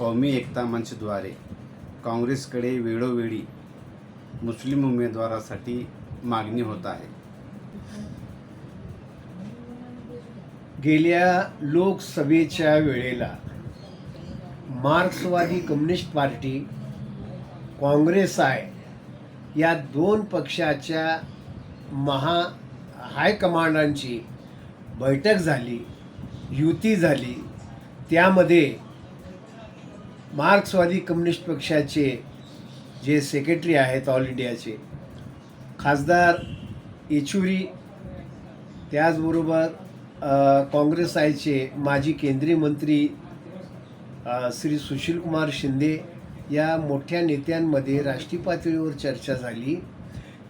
कौमी एकता मंचद्वारे काँग्रेसकडे वेळोवेळी मुस्लिम उमेदवारासाठी मागणी होत आहे. गेल्या लोकसभेच्या वेळेला मार्क्सवादी कम्युनिस्ट पार्टी काँग्रेस आहे या दोन पक्षाच्या महा हायकमांडांची बैठक झाली युती झाली त्यामध्ये मार्क्सवादी कम्युनिस्ट पक्षाचे जे सेक्रेटरी आहेत ऑल इंडियाचे खासदार येचुरी त्याचबरोबर काँग्रेस आयचे माजी केंद्रीय मंत्री श्री सुशीलकुमार शिंदे या मोठ्या नेत्यांमध्ये राष्ट्रीय पातळीवर चर्चा झाली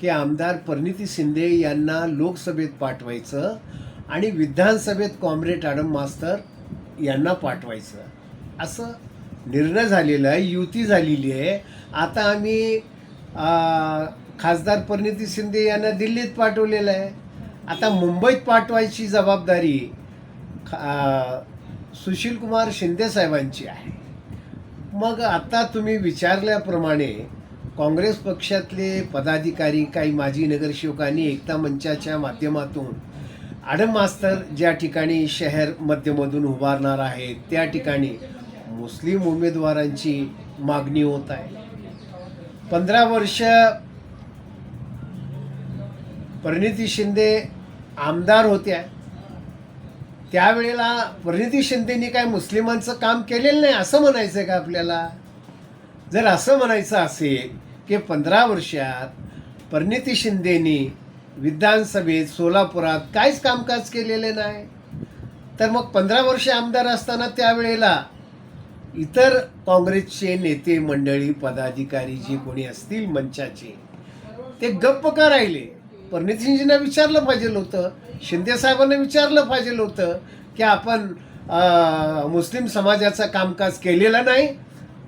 की आमदार परिणिती शिंदे यांना लोकसभेत पाठवायचं आणि विधानसभेत कॉम्रेड आडम मास्तर यांना पाठवायचं. असं निर्णय झालेला आहे युती झालेली आहे. आता आम्ही खासदार परिणिती शिंदे यांना दिल्लीत पाठवलेलं आहे. आता मुंबईत पाठवायची जबाबदारी खा- सुशीलकुमार शिंदे साहेबांची आहे. मग आता तुम्ही विचारल्याप्रमाणे काँग्रेस पक्षातले पदाधिकारी काही माजी नगरसेवकांनी एकता मंचाच्या माध्यमातून आडम मास्तर ज्या ठिकाणी शहर मध्यमधून उभारणार आहेत त्या ठिकाणी मुस्लिम उमेदवारांची मागणी होत आहे. पंधरा वर्ष परिणिती शिंदे आमदार होत्या. त्यावेळेला परिणिती शिंदेनी काय मुस्लिमांचं काम केलेलं नाही असं म्हणायचं आहे का आपल्याला? जर असं म्हणायचं असेल की पंधरा वर्षात परिणिती शिंदेनी विधानसभेत सोलापुरात काहीच कामकाज केलेले नाही तर मग पंधरा वर्ष आमदार असताना त्यावेळेला इतर काँग्रेसचे नेते मंडळी पदाधिकारी जे कोणी असतील मंचाचे ते गप्प का राहिले? परिणितीजींना विचारलं पाहिजे होतं शिंदे साहेबांना विचारलं पाहिजे होतं की आपण मुस्लिम समाजाचं कामकाज केलेलं नाही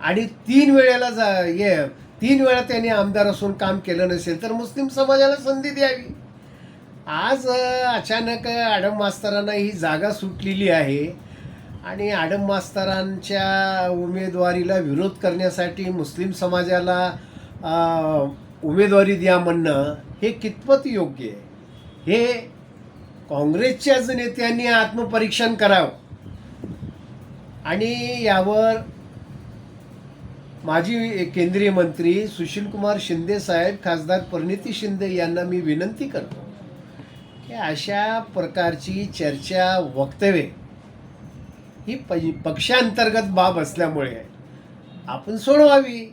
आणि तीन वेळेला जा ये तीन वेळा त्यांनी आमदार असून काम केलं नसेल तर मुस्लिम समाजाला संधी द्यावी. आज अचानक ॲडम मास्तरांना ही जागा सुटलेली आहे. आणि आडम मास्तरांच्या उमेदवारीला विरोध करण्यासाठी मुस्लिम समाजाला उमेदवारी द्या म्हणणं हे कितपत योग्य आहे? हे काँग्रेसच्याच नेत्यांनी आत्मपरीक्षण करावं. आणि यावर माजी केंद्रीय मंत्री सुशीलकुमार शिंदे साहेब खासदार परिणिती शिंदे यांना मी विनंती करतो की अशा प्रकारची चर्चा वक्तव्ये ही प पक्षांतर्गत बाब असल्यामुळे आपण सोडवावी.